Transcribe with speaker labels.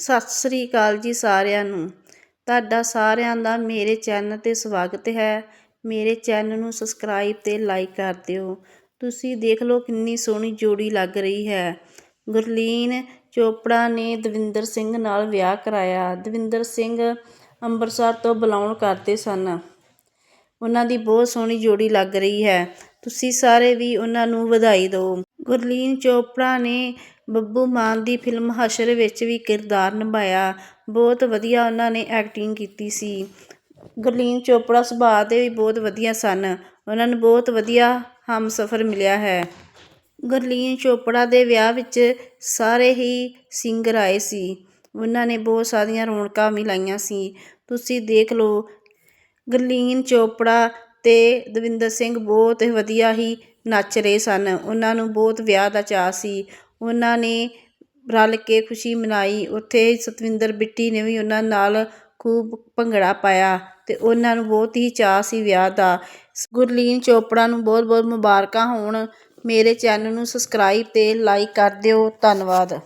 Speaker 1: ਸਤਿ ਸ੍ਰੀ ਅਕਾਲ ਜੀ ਸਾਰਿਆਂ ਨੂੰ। ਤੁਹਾਡਾ ਸਾਰਿਆਂ ਦਾ ਮੇਰੇ ਚੈਨਲ 'ਤੇ ਸਵਾਗਤ ਹੈ। ਮੇਰੇ ਚੈਨਲ ਨੂੰ ਸਬਸਕ੍ਰਾਈਬ ਤੇ ਲਾਈਕ ਕਰ ਦਿਓ। ਤੁਸੀਂ ਦੇਖ ਲਓ ਕਿੰਨੀ ਸੋਹਣੀ ਜੋੜੀ ਲੱਗ ਰਹੀ ਹੈ। ਗੁਰਲੀਨ ਚੋਪੜਾ ਨੇ ਦਵਿੰਦਰ ਸਿੰਘ ਨਾਲ ਵਿਆਹ ਕਰਾਇਆ। ਦਵਿੰਦਰ ਸਿੰਘ ਅੰਮ੍ਰਿਤਸਰ ਤੋਂ ਬੁਲਾਉਣ ਕਰਦੇ ਸਨ। ਉਹਨਾਂ ਦੀ ਬਹੁਤ ਸੋਹਣੀ ਜੋੜੀ ਲੱਗ ਰਹੀ ਹੈ। ਤੁਸੀਂ ਸਾਰੇ ਵੀ ਉਹਨਾਂ ਨੂੰ ਵਧਾਈ ਦਿਓ। ਗੁਰਲੀਨ ਚੋਪੜਾ ਨੇ ਬੱਬੂ ਮਾਨ ਦੀ ਫਿਲਮ ਹਸ਼ਰ ਵਿੱਚ ਵੀ ਕਿਰਦਾਰ ਨਿਭਾਇਆ। ਬਹੁਤ ਵਧੀਆ ਉਹਨਾਂ ਨੇ ਐਕਟਿੰਗ ਕੀਤੀ ਸੀ। ਗੁਰਲੀਨ ਚੋਪੜਾ ਸੁਭਾਅ ਦੇ ਵੀ ਬਹੁਤ ਵਧੀਆ ਸਨ। ਉਹਨਾਂ ਨੂੰ ਬਹੁਤ ਵਧੀਆ ਹਮਸਫਰ ਮਿਲਿਆ ਹੈ। ਗੁਰਲੀਨ ਚੋਪੜਾ ਦੇ ਵਿਆਹ ਵਿੱਚ ਸਾਰੇ ਹੀ ਸਿੰਗਰ ਆਏ ਸੀ। ਉਹਨਾਂ ਨੇ ਬਹੁਤ ਸਾਰੀਆਂ ਰੌਣਕਾਂ ਵੀ ਲਾਈਆਂ ਸੀ। ਤੁਸੀਂ ਦੇਖ ਲਓ, ਗੁਰਲੀਨ ਚੋਪੜਾ ਤੇ ਦਵਿੰਦਰ ਸਿੰਘ ਬਹੁਤ ਵਧੀਆ ਹੀ ਨੱਚ ਰਹੇ ਸਨ। ਉਹਨਾਂ ਨੂੰ ਬਹੁਤ ਵਿਆਹ ਦਾ ਚਾਅ ਸੀ। ਉਹਨਾਂ ਨੇ ਰਲ ਕੇ ਖੁਸ਼ੀ ਮਨਾਈ। ਉੱਥੇ ਸਤਵਿੰਦਰ ਬਿੱਟੀ ਨੇ ਵੀ ਉਹਨਾਂ ਨਾਲ ਖੂਬ ਭੰਗੜਾ ਪਾਇਆ ਅਤੇ ਉਹਨਾਂ ਨੂੰ ਬਹੁਤ ਹੀ ਚਾਅ ਸੀ ਵਿਆਹ ਦਾ। ਗੁਰਲੀਨ ਚੋਪੜਾ ਨੂੰ ਬਹੁਤ ਬਹੁਤ ਮੁਬਾਰਕਾਂ ਹੋਣ। ਮੇਰੇ ਚੈਨਲ ਨੂੰ ਸਬਸਕ੍ਰਾਈਬ ਅਤੇ ਲਾਈਕ ਕਰ ਦਿਓ। ਧੰਨਵਾਦ।